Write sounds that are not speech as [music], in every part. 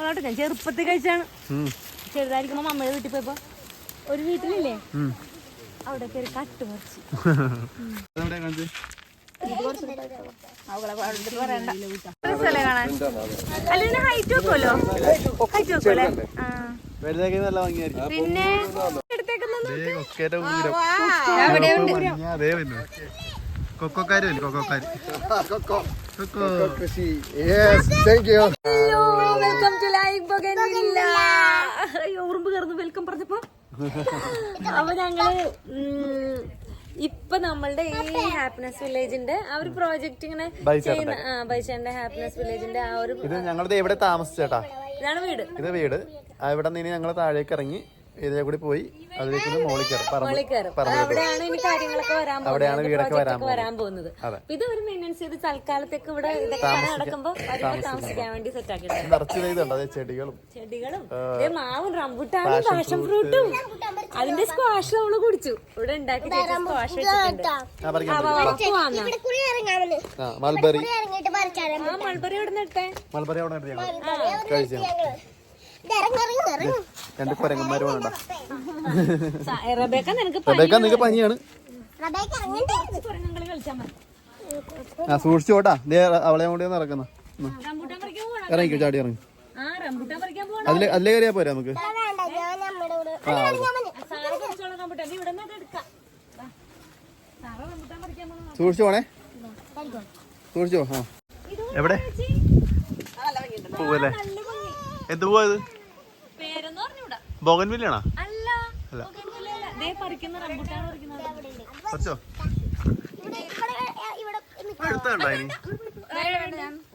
കൊള്ളാട്ടെ. ഞാൻ ചെറുപ്പത്തിൽ കഴിച്ചാണ്. ചെറുതായിരിക്കുമ്പോ മമ്മയുടെ വീട്ടിൽ പോയപ്പോ. ഒരു വീട്ടിലില്ലേ. അവിടെ ഒരു കട്ട് പറിച്ചു. ഭംഗിയായിരിക്കും പിന്നെ കൊക്കോക്കാരും. കൊക്കോ. കൃഷി. കൊക്കോക്കാര് cocoa thank you. Welcome to അയ്യോ ഉറുമ്പ് കയറുന്നു വെൽക്കം പറഞ്ഞപ്പോ. അപ്പൊ ഞങ്ങൾ ഇപ്പൊ നമ്മളുടെ ഈ ഹാപ്പിനെസ് വില്ലേജിന്റെ ആ ഒരു പ്രോജക്റ്റ് ഇങ്ങനെ ചെയ്യുന്ന ആ ബൈച്ചേന്റെ ഹാപ്പിനെസ് വില്ലേജിന്റെ ആ ഒരു ഇത് ഞങ്ങളുടെ എവിടെ താമസിച്ചേട്ടാ. ഇതാണ് വീട്. ഇത് വീട്. ഇവിടെ നിന്ന് ഞങ്ങൾ താഴേക്ക് ഇറങ്ങി ഇതിലെ കൂടി പോയി അതിലേക്ക് മോളിൽ കയറി അവിടെയാണ് ഇനി കാര്യങ്ങളൊക്കെ വരാൻ അവിടെയാണ് വീടൊക്കെ വരാൻ പോകുന്നത്. ഇത് ഒരു മെയിന്റെനൻസ് ചെയ്ത് തൽക്കാലത്തേക്ക് ഇവിടെ ഇതൊക്കെ താമസിക്കാൻ വേണ്ടി സെറ്റ് അതെ ചെടികളും. ചെടികളും. മാവും റംബുട്ടാനും പാഷൻ ഫ്രൂട്ടും. അതിന്റെ സ്ക്വാഷ് നമ്മൾ കുടിച്ചു. ഇവിടെ ഉണ്ടാക്കി സ്ക്വാഷ് ആ മൾബറി. എവിടെ മൽബറി അവിടെ ഉണ്ട് ഞങ്ങൾ കഴിച്ചു? രണ്ട് കൊരങ്ങന്മാര് വേണ്ട റബേക്ക നിനക്ക് പനിയാണ്. ആ സൂക്ഷിച്ചോട്ടാ ദേ അവളെ കൊണ്ട് പോകണം ഇറങ്ങിക്കോ ചാടി ഇറങ്ങി. ആ റംബുട്ടാൻ പറിക്കാൻ പോകണം അതിലെ അതിലേ കയറിയാ പോരാ നമുക്ക്? സൂക്ഷിച്ചു പോണേ. സൂക്ഷിച്ചോ ആ. എവിടെ പോവല്ലേ എന്ത് പോവാ ബോഗൻവില്ലാണോ അല്ല. കുറച്ചോ പഴുത്തുണ്ടോ ഇനി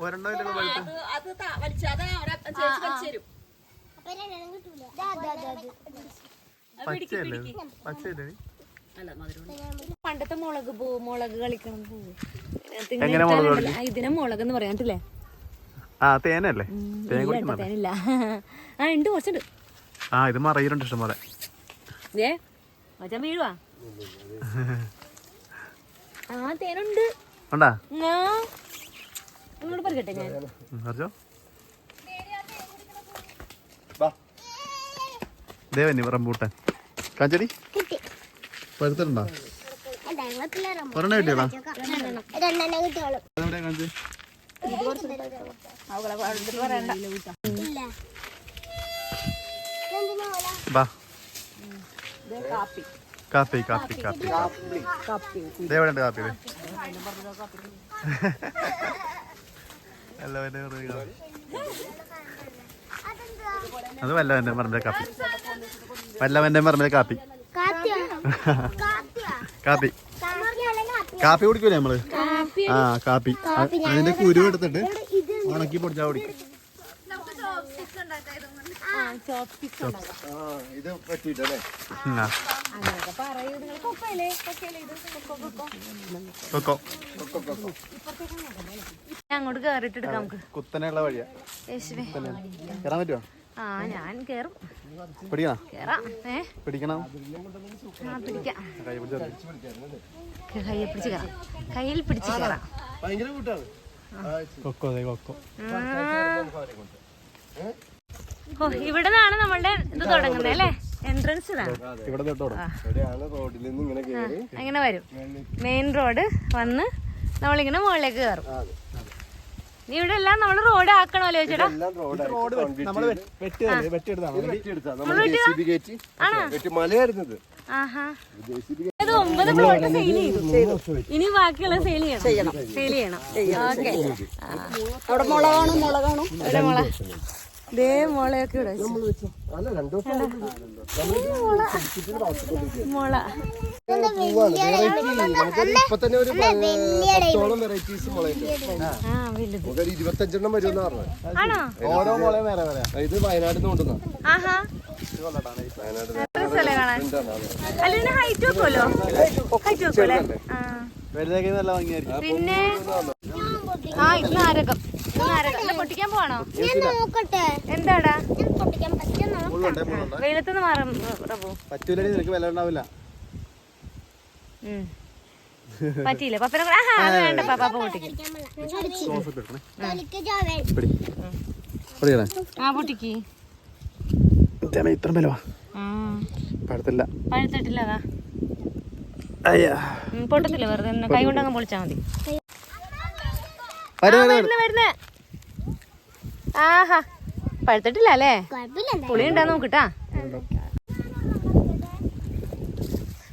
ഒരെണ്ണം പഴുത്ത്. പച്ചയല്ലേ പച്ചയല്ലേ? പണ്ടത്തെ മുളക് പൂ മുളക് കളിക്കണം പൂ. എങ്ങനെ മുളക് കളിക്കും? ഇതിനെ മുളക് എന്ന് പറയാണ്ടില്ലേ ആ തേനല്ലേ? തേനില്ല. [laughs] ആ ഉണ്ട് കുറച്ചുണ്ട്. ആ ഇത് മറയിലുണ്ട് ഇഷ്ടം പോലെ. ഉണ്ടാ? ദേവന്നി റംബൂട്ടാൻ. കാഞ്ചടി പിള്ളേരാ. ഒരെണ്ണം കിട്ടിയോളാ കാഞ്ചി കാപ്പി. കാപ്പി കാപ്പി കാപ്പി കാപ്പി ഇതെവിടെ ഉണ്ട് കാപ്പി കാപ്പി. അത് വല്ലവന്റെ മറന്ന കാപ്പി. വല്ലവന്റെ മറന്ന കാപ്പി? കാപ്പി. കാപ്പി? കുടിക്കൂലേ നമ്മൾ? ആ കാപ്പി. അതിന്റെ കുരു എടുത്തിട്ട് ഉണക്കി പൊടിച്ചാ കുടിക്കും ആ ചോപ്പിസ് ഇത് പറ്റിട്ടല്ലേ അങ്ങനെയൊക്കെ പറയൂ നിങ്ങൾ കൊക്കയില്ലേ കൊക്കയില്ലേ ഇത് കൊക്കോ കൊക്കോ കൊക്കോ. അങ്ങോട്ട് കേറിട്ട് എടുക്കാം നമുക്ക് കുത്തനെയുള്ള വഴിയാ. യേശുവേ. കയറാൻ പറ്റുമോ ആ ഞാൻ കേറും. പിടിക്കണം? കേറാം. ഏ? പിടിക്കണം? ആ പിടിക്കാം. കൈ പിടിച്ചു കയറാം കയ്യിൽ പിടിച്ച് കയറാം ഭയങ്കര കൂട്ടാണ്. കൊക്കോ അതെ കൊക്കോ. ഓ ഇവിടെ നിന്നാണ് നമ്മളുടെ ഇത് തുടങ്ങുന്നത് അല്ലേ? എൻട്രൻസ് ഇതാണ്. ഇവിടെ തൊട്ടോടും റോഡിൽ നിന്ന് ഇങ്ങനെ കയറി അങ്ങനെ വരും. മെയിൻ റോഡ് വന്ന് നമ്മളിങ്ങനെ മുകളിലേക്ക് കയറും നീ ഇവിടെ എല്ലാം നമ്മൾ റോഡ് ആക്കണമല്ലോ ചേട്ടാ? ഒമ്പത് പ്ലോട്ട് സെയിൽ ചെയ്തു. ഇനി ബാക്കിയുള്ള സെയിൽ ചെയ്യണം. സെയിൽ ചെയ്യണം. ഓക്കെ അവിടെ മുളകാണോ? മുളകാണോ? ഇവിടെ മുള ദേ മുളയൊക്കെ ഇവിടെ വെച്ചു. അല്ല രണ്ടു ദിവസം മുള. ഇപ്പൊ തന്നെ ഒരു പത്തോളം വെറൈറ്റീസ് മുളയുണ്ട് ആ. വലുത്. നമുക്കൊരു ഇരുപത്തഞ്ചെണ്ണം വരും ഓരോ മോളെ വേറെ വേറെ. ഇത് വയനാട്ടിൽ നിന്ന് കൊണ്ടുവന്ന ആഹാ വയനാട് ഭംഗിയായിരിക്കും. പിന്നെ? ആ ഇത് നാരകം പൊട്ടിക്കാൻ പോവാണോ? നോക്കട്ടെ. എന്താടാ? വെയിലത്തുനിന്ന് മാറും റബു പറ്റൂലടി നിനക്ക് വില ഉണ്ടാവില്ല. പറ്റിയില്ല. പപ്പനെ കൂടെ- ആഹാ അത് വേണ്ട പാപ്പ പൊട്ടിക്കും. ആ പൊട്ടിക്ക്. ഇത്ര ബലവാ പഴത്തില്ല. പഴുത്തിട്ടില്ല അതാ. പൊട്ടത്തില്ല വെറുതെ കൈ കൊണ്ടങ്ങ് പൊളിച്ചാ മതി. വരുന്നു. ആഹാ പഴുത്തിട്ടില്ല അല്ലേ? പുളി ഉണ്ടാ നോക്കിട്ടാ.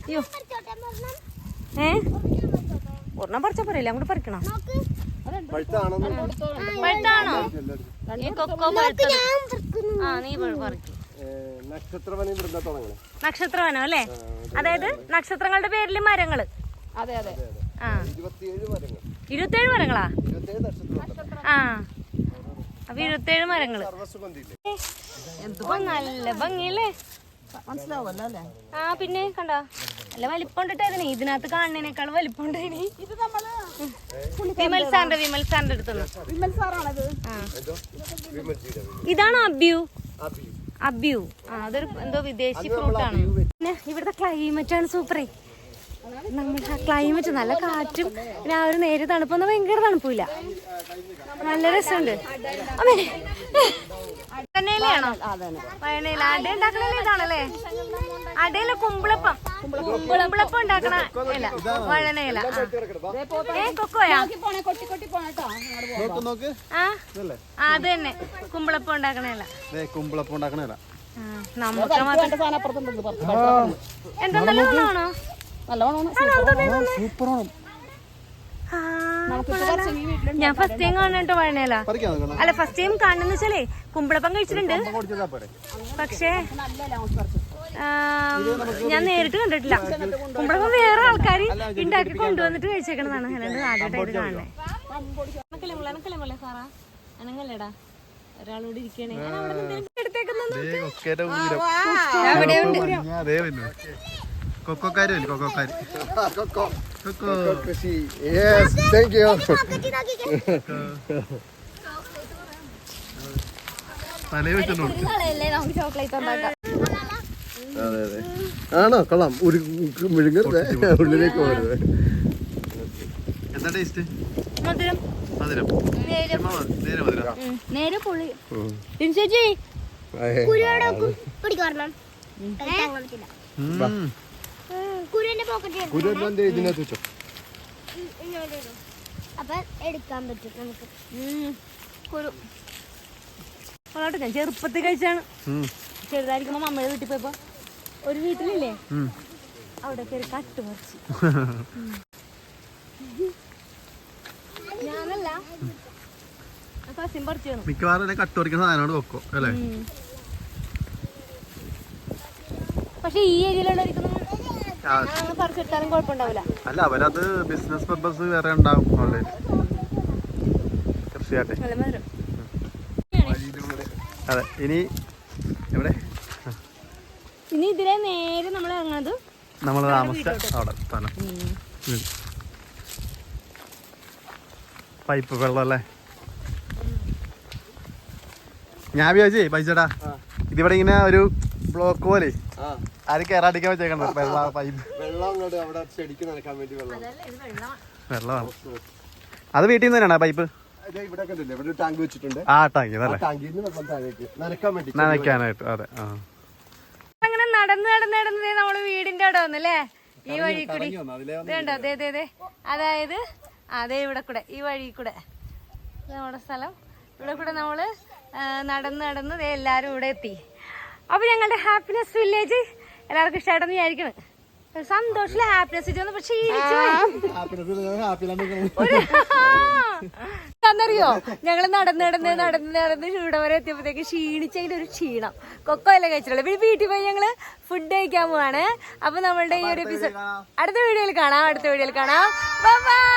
അയ്യോ. ഏ? ഒരെണ്ണം പറിച്ചാ പറയില്ല അങ്ങോട്ട് പറിക്കണം? പഴുത്താണോ? ഈ കൊക്കോ പഴുത്തത്. ആ നീ പറിക്ക്. നക്ഷത്രവനം ഇവിടുന്ന് തുടങ്ങണേ. നക്ഷത്രവനം അല്ലേ? അതായത് നക്ഷത്രങ്ങളുടെ പേരിൽ മരങ്ങൾ. അതെ അതെ. ആ. ഇരുപത്തിയേഴ് മരങ്ങളാ. ആ. അപ്പൊ ഇരുപത്തേഴ് മരങ്ങൾ. എന്തുവാ നല്ല ഭംഗിയല്ലേ? മനസ്സിലാവല്ലേ അല്ലേ? ആ പിന്നെ കണ്ടോ? നല്ല വലിപ്പം ഉണ്ടിട്ടായിരുന്നു ഇതിനകത്ത് കാണുന്നതിനേക്കാൾ വലിപ്പം ഉണ്ടായിനി ഇത് നമ്മൾ വിമൽ സാറിന്റെ വിമൽ സാറിന്റെ അടുത്തുള്ള. വിമൽ സാറാണത്. ഇതാണോ അബ്യു. അബ്യു. ആ അതൊരു എന്തോ വിദേശി ഫ്രൂട്ടാണ് പിന്നെ ഇവിടുത്തെ ക്ലൈമറ്റ് ആണ് സൂപ്പറേ നമ്മുടെ ആ ക്ലൈമറ്റ് നല്ല കാറ്റും പിന്നെ ആ ഒരു നേരെ തണുപ്പൊന്നും ഭയങ്കര തണുപ്പില്ല നല്ല രസമുണ്ട്. അമ്മേ. അട ഉണ്ടാക്കണല്ലേ ഇതാണല്ലേ? അടയില കുമ്പിളപ്പം. കുമ്പിളപ്പം ഉണ്ടാക്കണ ഇല. വഴനയില. ഏ കൊക്കോയാ? പോണേ കൊട്ടി കൊട്ടി പോണേട്ടോ നോക്ക് നോക്ക് ആ? ഇതല്ലേ ആ, അത് തന്നെ. കുമ്പിളപ്പം ഉണ്ടാക്കണ ഇല. കുമ്പിളപ്പം ഉണ്ടാക്കണേരാ ആ, നമുക്ക് മാത്രം എന്താ നല്ല ഗുണമാണോ നല്ലോണം സൂപ്പറാണ്. ആ, നമുക്ക് കുറച്ച് ഈ വീട്ടിലുണ്ട് ഞാൻ ഫസ്റ്റ് ടൈം കാണട്ടോ വഴനയില അല്ല ഫസ്റ്റ് ടൈം കാണുന്ന വെച്ചാലേ കുമ്പിളപ്പം കഴിച്ചിട്ടുണ്ട്. പക്ഷേ ഞാൻ നേരിട്ട് കണ്ടിട്ടില്ല. കുമ്പിളപ്പം വേറെ ആൾക്കാർ ഉണ്ടാക്കി കൊണ്ടുവന്നിട്ട് കഴിച്ചേക്കണതാണ്. അല്ലാണ്ട് ആദ്യമായിട്ട് കാണണേ അനക്കല്ലേ മോളെ, അനക്കല്ലേ മോളെ സാറാ? അനങ്ങല്ലേടാ? ഒരാളോട് ഇരിക്കണേ. ഞാൻ അവിടെ എടുത്തേക്കുന്നത് ദേ അല്ലേ? കൊക്കോക്കാര്. കൊക്കോ. യെസ് താങ്ക് യു തലേ അതെ അതെ. ആണോ? കൊള്ളാം. ഒരു മുഴുങ്ങരുത് ഉള്ളിലേക്ക് പോകരുത്. എന്താ ടേസ്റ്റ് മധുരം. മധുരം. നേരെ. നേരെ പൊള്ളി ചേച്ചി. കുരുവിന്റെ ഇതിനകത്ത് വെച്ചോ? അപ്പൊ എടുക്കാൻ പറ്റും നമുക്ക്. കുരു. കൊള്ളാട്ടെ ഞാൻ ചെറുപ്പത്തിൽ കഴിച്ചാണ്. ചെറുതായിരിക്കുമ്പോ മമ്മയുടെ വീട്ടിൽ പോയപ്പോ ഒരു വീട്ടിലില്ലേ? അവിടെ പേര് കട്ട് പറിച്ചു. ഞാനല്ല. കസിൻ പറിച്ചു മിക്കവാറും കട്ട് പറിക്കുന്ന സാധനമാണ് വെക്കോ അല്ലേ? പക്ഷെ ഈ ഏരിയയിലുള്ളവർക്കൊന്നും അല്ല അവരത് ബിസിനസ് പർപ്പസ് വേറെ ഉണ്ടാവും ഓൺലൈൻ കൃഷിയാട്ടെ. അതെ ഇനി എവിടെ? ഇനി ഇതിലെ നേരെ നമ്മൾ ഇറങ്ങുന്നത് നമ്മൾ താമസിച്ച അവിടെ സ്ഥലം പൈപ്പ് വെള്ളം അല്ലേ? ഞാൻ വിചാരിച്ചേ പൈസടാ ഇതിവിടെ ഇങ്ങനെ ഒരു ബ്ലോക്ക് പോലെ ആരും കയറാടിക്കാൻ വെച്ചേക്കണ്ട വെള്ള പൈപ്പ്. വെള്ളം അങ്ങോട്ട് അവിടെ ചെടിക്ക് നനക്കാൻ വേണ്ടി വെള്ളം. വെള്ളമാണ്. അത് വീട്ടിൽ നിന്ന് തന്നെയാണ് പൈപ്പ്? ഇവിടെ കണ്ടില്ലേ ഇവിടെ ടാങ്ക് വെച്ചിട്ടുണ്ട്. ആ ടാങ്കി വേണ്ടി നനയ്ക്കാനായിട്ട് അതെ അങ്ങനെ നടന്ന് നടന്ന് നടന്ന് ദേ നമ്മൾ വീടിന്റെ അവിടെ വന്നല്ലേ ഈ വഴി കൂടി. ഇതുണ്ടോ? അതെ അതെ അതെ അതായത് അതെ ഇവിടെ കൂടെ ഈ വഴി കൂടെ. നമ്മുടെ സ്ഥലം. ഇവിടെ കൂടെ നമ്മൾ നടന്ന് നടന്ന് ദേ എല്ലാരും ഇവിടെ എത്തി. അപ്പൊ ഞങ്ങളുടെ ഹാപ്പിനെസ് വില്ലേജ് എല്ലാവർക്കും ഇഷ്ടമായിട്ടെന്ന് വിചാരിക്കണം. സന്തോഷം സന്തോഷത്തിൽ ഹാപ്പിനെസ് വന്നു. പക്ഷെ ഞങ്ങൾ നടന്ന് നടന്ന് നടന്ന് നടന്ന് ഇവിടെ വരെ എത്തിയപ്പോഴത്തേക്ക് ക്ഷീണിച്ചതിന്റെ ഒരു ക്ഷീണം. കൊക്കോ അല്ലേ കഴിച്ചിട്ടുള്ളത് പിന്നെ വീട്ടിൽ പോയി ഞങ്ങൾ ഫുഡ് കഴിക്കാൻ പോവാണ്. അപ്പൊ നമ്മളുടെ ഈ ഒരു എപ്പിസോഡ് അടുത്ത വീഡിയോയിൽ കാണാം. അടുത്ത വീഡിയോയിൽ കാണാം. ബൈ